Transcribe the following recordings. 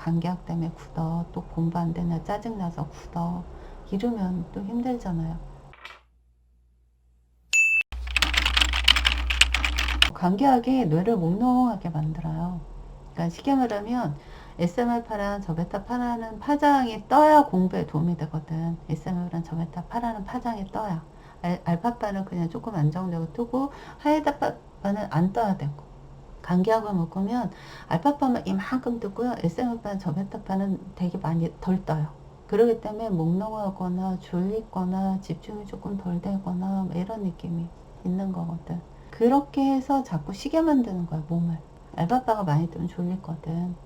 감기약 때문에 굳어 또 공부 안 되나 짜증나서 굳어 이러면 또 힘들잖아요. 감기약이 뇌를 몽롱하게 만들어요. 그러니까 쉽게 말하면 SMR파랑 저베타파라는 파장이 떠야 공부에 도움이 되거든. SMR이랑 저베타파라는 파장이 떠야. 알, 알파파는 그냥 조금 안정되고 뜨고 하이드파파는 안 떠야 되고. 감기약을 먹으면 알파파만 이만큼 뜨고요. SMR파는 저베타파는 되게 많이 덜 떠요. 그러기 때문에 몽롱하거나 졸리거나 집중이 조금 덜 되거나 뭐 이런 느낌이 있는 거거든. 그렇게 해서 자꾸 쉬게 만드는 거야, 몸을. 알파파가 많이 뜨면 졸리거든.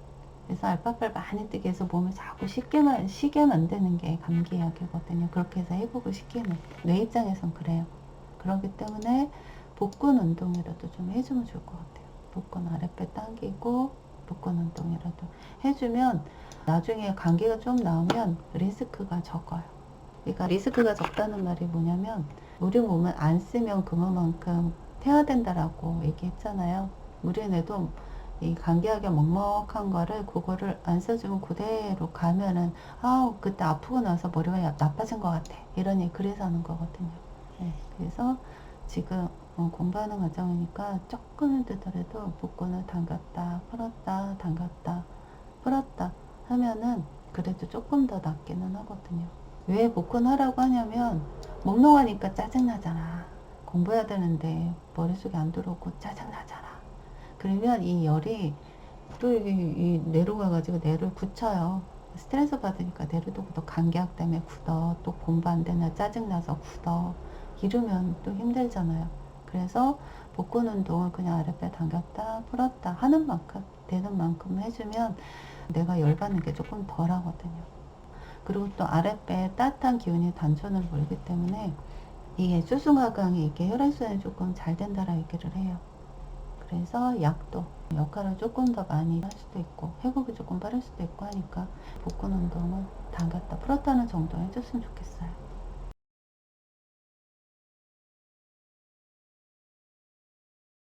그래서 알파파를 많이 뜨게 해서 몸을 자꾸 쉽게, 만- 쉬게 만드는 게 감기약이거든요. 그렇게 해서 회복을 시키는. 뇌 입장에선 그래요. 그렇기 때문에 복근 운동이라도 좀 해주면 좋을 것 같아요. 복근 아랫배 당기고 복근 운동이라도 해주면 나중에 감기가 좀 나오면 리스크가 적어요. 그러니까 리스크가 적다는 말이 뭐냐면 우리 몸은 안 쓰면 그만큼 퇴화된다라고 얘기했잖아요. 우리 뇌도 이 감기약에 먹먹한 거를 그거를 안 써주면 그대로 가면은 아우 그때 아프고 나서 머리가 야- 나빠진 것 같아 이러니 그래서 하는 거거든요. 네, 그래서 지금 어, 공부하는 과정이니까 조금 힘들더라도 복근을 담갔다 풀었다 담갔다 풀었다 하면은 그래도 조금 더 낫기는 하거든요. 왜 복근 하라고 하냐면 몽롱하니까 짜증나잖아. 공부해야 되는데 머릿속에 안 들어오고 짜증나잖아. 그러면 이 열이 또 이, 이 뇌로 가 가지고 뇌를 굳혀요. 스트레스 받으니까 또 굳어. 감기약 때문에 굳어. 또 공부 안 되나 짜증나서 굳어. 이러면 또 힘들잖아요. 그래서 복근 운동을 그냥 아랫배 당겼다 풀었다 하는 만큼 되는 만큼 해주면 내가 열받는 게 조금 덜 하거든요. 그리고 또 아랫배에 따뜻한 기운이 단천을 몰기 때문에 이게 수승화강이 이게 혈액순환이 조금 잘 된다라 얘기를 해요. 그래서 약도 역할을 조금 더 많이 할 수도 있고 회복이 조금 빠를 수도 있고 하니까 복근 운동을 담갔다 풀었다는 정도 해줬으면 좋겠어요.